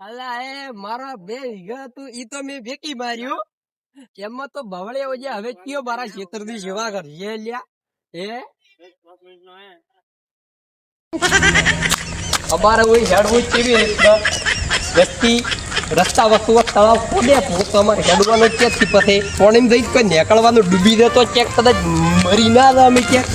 અલા, એ મારા બે વીઘા હતું ઈ તો મેં વેકી માર્યું. એમાં તો બવળે ઓજે હવે કયો મારા ખેતરની સેવા કરશે લ્યા? એ અમારે કોઈ હેડવું કેવી રીતે? વ્યક્તિ રસ્તા વસ્તુ તળાવ ખોદે તો અમારે હેડવાનું ક્યાંથી પછી પોણીમ જઈ કોઈ નીકળવાનું ડૂબી દે તો ચેક કદાચ મરી ના અમે ક્યાંક?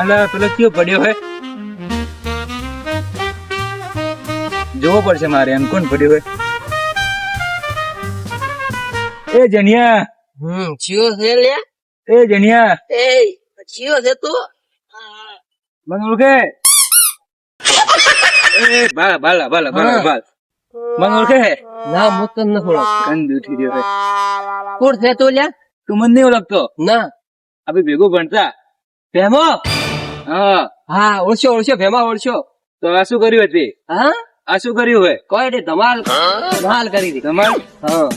અલા પેલો કયો પડ્યો હે? જોવો પડશે મારે એમ કોણ પડ્યો હે? એ જણિયા હમ ચિયો છે લે? એ જણિયા એ ચિયો છે તું? મને ઓળખે? એ ભાલા ભાલા ભાલા ભાલા ભાલ મને ઓળખે ના હું તને નથી કંદ ઉઠી રહ્યો હે. કોણ છે તું લ્યા? તું મને નહીં ઓળખતો? ના. આપણે ભેગું ભણતા. ભેમો? હા. હા ઓળશો ઓળશો ભેમા ઓળશો. તો આ શું કર્યું હતી? હા? આ શું કર્યું હોય? કોઈ નહીં ધમાલ ધમાલ કરી દી ધમાલ? હા.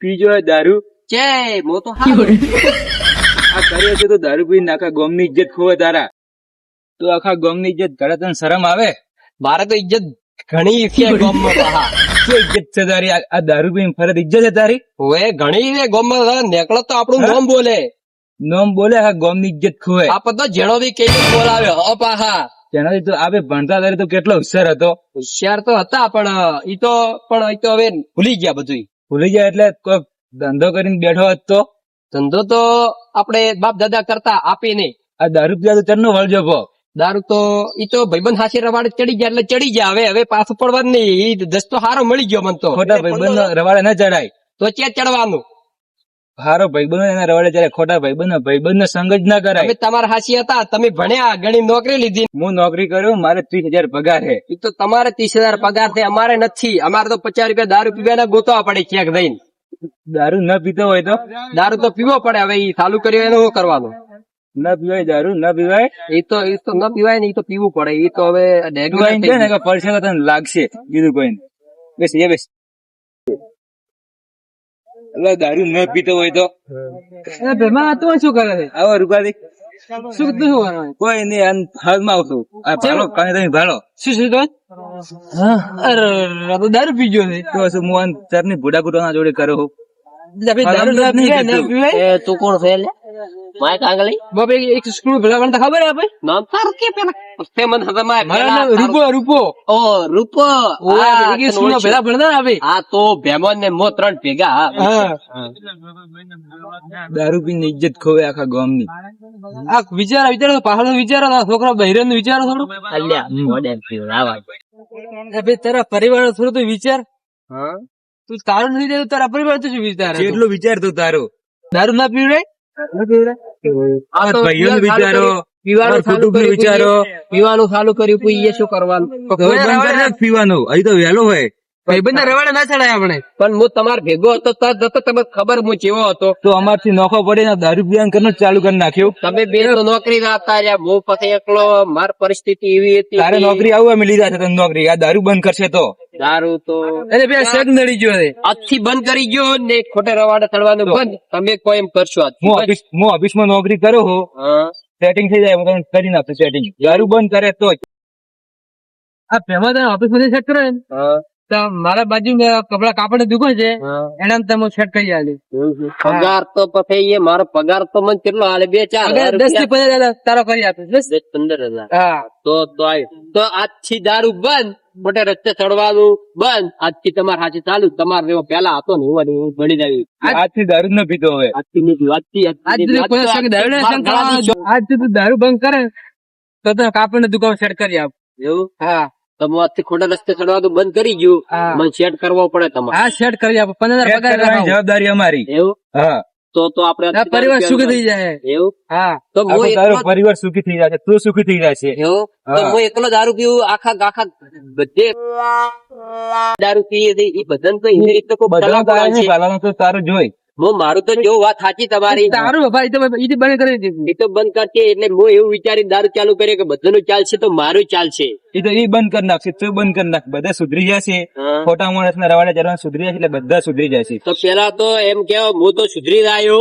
પીજો દારૂ. ચે મો તો હા આ કર્યો છે તો દારૂ પીને આખા ગોમની ઇજ્જત ખોવે તારા. તો આખા ગોમની ઇજ્જત કરે તને શરમ આવે? મારે તો ઇજ્જત ઘણી છે ગોમમાં હા. શું ઇજ્જત છે તારી? આ- દારૂ પીને ફરત ઇજ્જત છે તારી? ઓએ ઘણી છે ગામમાં નેકળો તો આપણું ગોમ બોલે. નોમ બોલે હા ગોમની ઇજ્જત ખોવે આ તો જેડો બી કઈ બોલાવે હ. પાહા તેનાથી તો આપે ભણતા ત્યારે તો કેટલો હોશિયાર હતો. હોશિયાર તો હતા પણ ઈ તો પણ ઈ તો હવે ભૂલી ગયા બધું ભૂલી ગયા એટલે કોઈ ધંધો કરીને બેઠો હતો તો? ધંધો તો આપણે બાપ દાદા કરતા આપી નહીં. આ દારૂ પીધા તો ચરનો વળજો પો દારૂ તો ઈ તો ભાઈબંધ હાસી રવાડે ચડી ગયા એટલે ચડી ગયા. હવે હવે પાછું પડવાનું નહીં. ઈ દસ્તો હારો મળી ગયો મન તો. ખોટા ભાઈબંધ રવાડે ન ચડાય. તો ચેત ચડવાનું. હારો ભાઈબંધ એના રવાડે જયારે ખોટા ભાઈબંધ ભાઈબંધ સંગ જ ના કરાય. તમારા હાસી હતા તમે ભણ્યા ઘણી નોકરી લીધી. હું નોકરી કર્યો મારે ત્રીસ હજાર પગાર છે. ઈ તો તમારે ત્રીસ હજાર પગાર છે અમારે નથી. અમારે તો પચાસ રૂપિયા દારૂ પીવાના ગોતવા પડે ક્યાંક જઈને. દારૂ ન પીતો હોય તો? દારૂ તો પીવો પડે હવે એ ચાલુ કર્યો એનું શું કરવાનું? ન પીવાય દારૂ ન પીવાય? એ તો એ તો ન પીવાય ને ઈ તો પીવું પડે એ તો હવે ને તને લાગશે બીજું કોઈ. બેસ એ બેસ. એટલે દારૂ ન પીતો હોય તો. તું શું કરે છે? આવો રૂપાથી શું તું શું કરવાનું કોઈ નહીં આમ હાલમાં આવતું. આ ભાલો કાંઈ તમે ભાલો. શું શું તો અરે દારૂ પીજો છે. તો શું મોહન ચારની ભૂડા ના જોડે કરો છું દારૂ પીવાય. તું કોણ છે માય કાંગલી બાપ એક એક સ્કૂલ ભલા ખબર હે નામ તાર કે પેલા? તે મને ખબર મારા રૂપો રૂપો. ઓ રૂપો. આ ભણતા ને આ તો ભેમોન ને મો ત્રણ ભેગા દારૂ પીને ઇજ્જત ખોવે આખા ગામની. આ વિચાર વિચારો પાછળ વિચારો છોકરા બહેરન વિચારો થોડું. અલ્યા મોડે પીવડાવા એ તારા પરિવાર થોડું તો વિચાર. હા. તું તારું નથી દેતું તારા પરિવાર તો શું વિચાર તું? કેટલું વિચારતું તારું. દારૂ ના પીવડાય? તો વિચારો પીવાનું ચાલુ કર્યું. વિચારો. પીવાનું ચાલુ કર્યું. શું કરવાનું? પીવાનું? અહીં તો વહેલો હોય. ભાઈબંધ રવાડે ના ચડાય આપણે. પણ હું તમાર ભેગો હતો તો તો ખબર હું કેવો હતો. તો અમારથી નોખો પડે ને દારૂ પીવાનું કરવાનું ચાલુ કરી નાખ્યું. તમે બે તો નોકરી ના હતા રહ્યા હું પછી એકલો માર પરિસ્થિતિ એવી હતી તારે નોકરી આવું અમે લીધા છે નોકરી. આ દારૂ બંધ કરશે તો. દારૂ તો અરે બે શેક નડી ગયો આજથી બંધ કરી ગયો ને ખોટે રવાડે ચડવાનું બંધ. તમે કોઈ એમ કરશો હું ઓફિસ હું ઓફિસમાં નોકરી કરું હો. સેટિંગ થઈ જાય હું તમને કરી નાખું સેટિંગ દારૂ બંધ કરે તો આ પહેલા તને ઓફિસમાંથી સેટ કરો ને મારા બાજુ કપડા કાપડની દુકાન છે. એના તમે સેટ કરી આલી. પગાર તો પછી એ મારો પગાર તો મને કેટલો હાલે બે ચાર દસથી પંદર હજાર તારો કરી આપીશ દસ પંદર હજાર. હા. તો તો. તો આજથી દારૂ બંધ મોટે રસ્તે ચડવાનું બંધ. આજથી તમારે હાથે ચાલુ. તમારે જેવો પેલા હતો ને એવો એવું બની જાય આજથી દારૂ ન પીતો હવે. આજથી નહીં પીવું. આજથી આજ આજથી દારૂ બંધ કરે તો તમે કાપડની દુકાન સેટ કરી આપ. એવું? હા. તો ખોટા રસ્તે ચડવાનું બંધ કરી ગયું મને સેટ કરવો પડે તમારે. હા સેટ કરી આપો પંદર હજાર પગાર જવાબદારી અમારી. એવું? હા. તો તો આપણે પરિવાર સુખી થઈ જાય. એવું? હા. તો હું તારો પરિવાર સુખી થઈ જાય તું સુખી થઈ જશે એવું? તો હું. એકલો દારૂ પીવું આખા આખા બધે દારૂ પીએ છે. એ બધાને તો એ રીતે કોઈ બધા છે. તારું જોઈ. હું મારું તો જો વાત સાચી તમારી. તારું બાપા એ તો બંધ કરી દીધું. એ તો બંધ કરશે એટલે હું એવું વિચારી દારૂ ચાલુ કરીએ કે બધાનું ચાલશે તો મારું ચાલશે. એ તો એ બંધ કરી નાખશે તું બંધ કરી નાખ બધા સુધરી જશે. ખોટા માણસ ના રવાડે ચરવા સુધરી જશે એટલે બધા સુધરી જશે. તો પેલા તો એમ કેવા હું તો સુધરી રહ્યો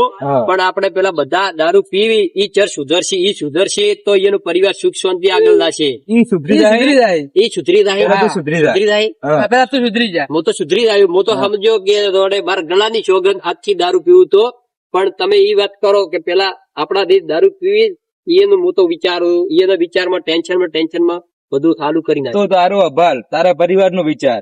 પણ આપણે પેલા બધા દારૂ પીવી ઈ ચર સુધરશે ઈ સુધરશે તો એનો પરિવાર સુખ શાંતિ આગળ લાશે. ઈ સુધરી જાય. સુધરી ઈ સુધરી જાય એ સુધરી જાય. સુધરી જાય. પેલા તો સુધરી જાય. હું તો સુધરી રહ્યો હું તો સમજો કે દોડે બાર ગળાની સોગંદ આખી દારૂ પીવું તો પણ તમે એ વાત કરો કે પેલા આપણા દેશ દારૂ પીવી એનું હું તો વિચારું એના વિચારમાં ટેન્શનમાં ટેન્શનમાં બધું ચાલુ કરી નાખે તો તારો અભાલ તારા પરિવાર નો વિચાર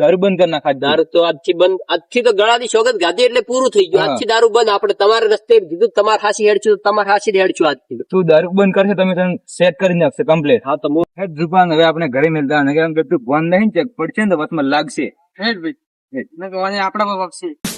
દારૂ બંધ કરી નાખા દારૂ તો આજથી બંધ આજથી તો ગળાની શોગત ગાધી એટલે પૂરું થઈ ગયું. આજથી દારૂ બંધ. આપણે તમારે રસ્તે કીધું તમારે હાસી હેડશું તો તમારે હાસી હેડશું આજથી. તું દારૂ બંધ કરશે તમે તને સેટ કરી નાખશે કમ્પ્લેટ હા તો હું હેડ રૂપાન હવે આપણે ઘરે મેલતા ને કેમ કે તું ફોન નહીં ચેક પડશે ને વચમાં લાગશે. હેડ ભાઈ. આપણા બાપ છે તો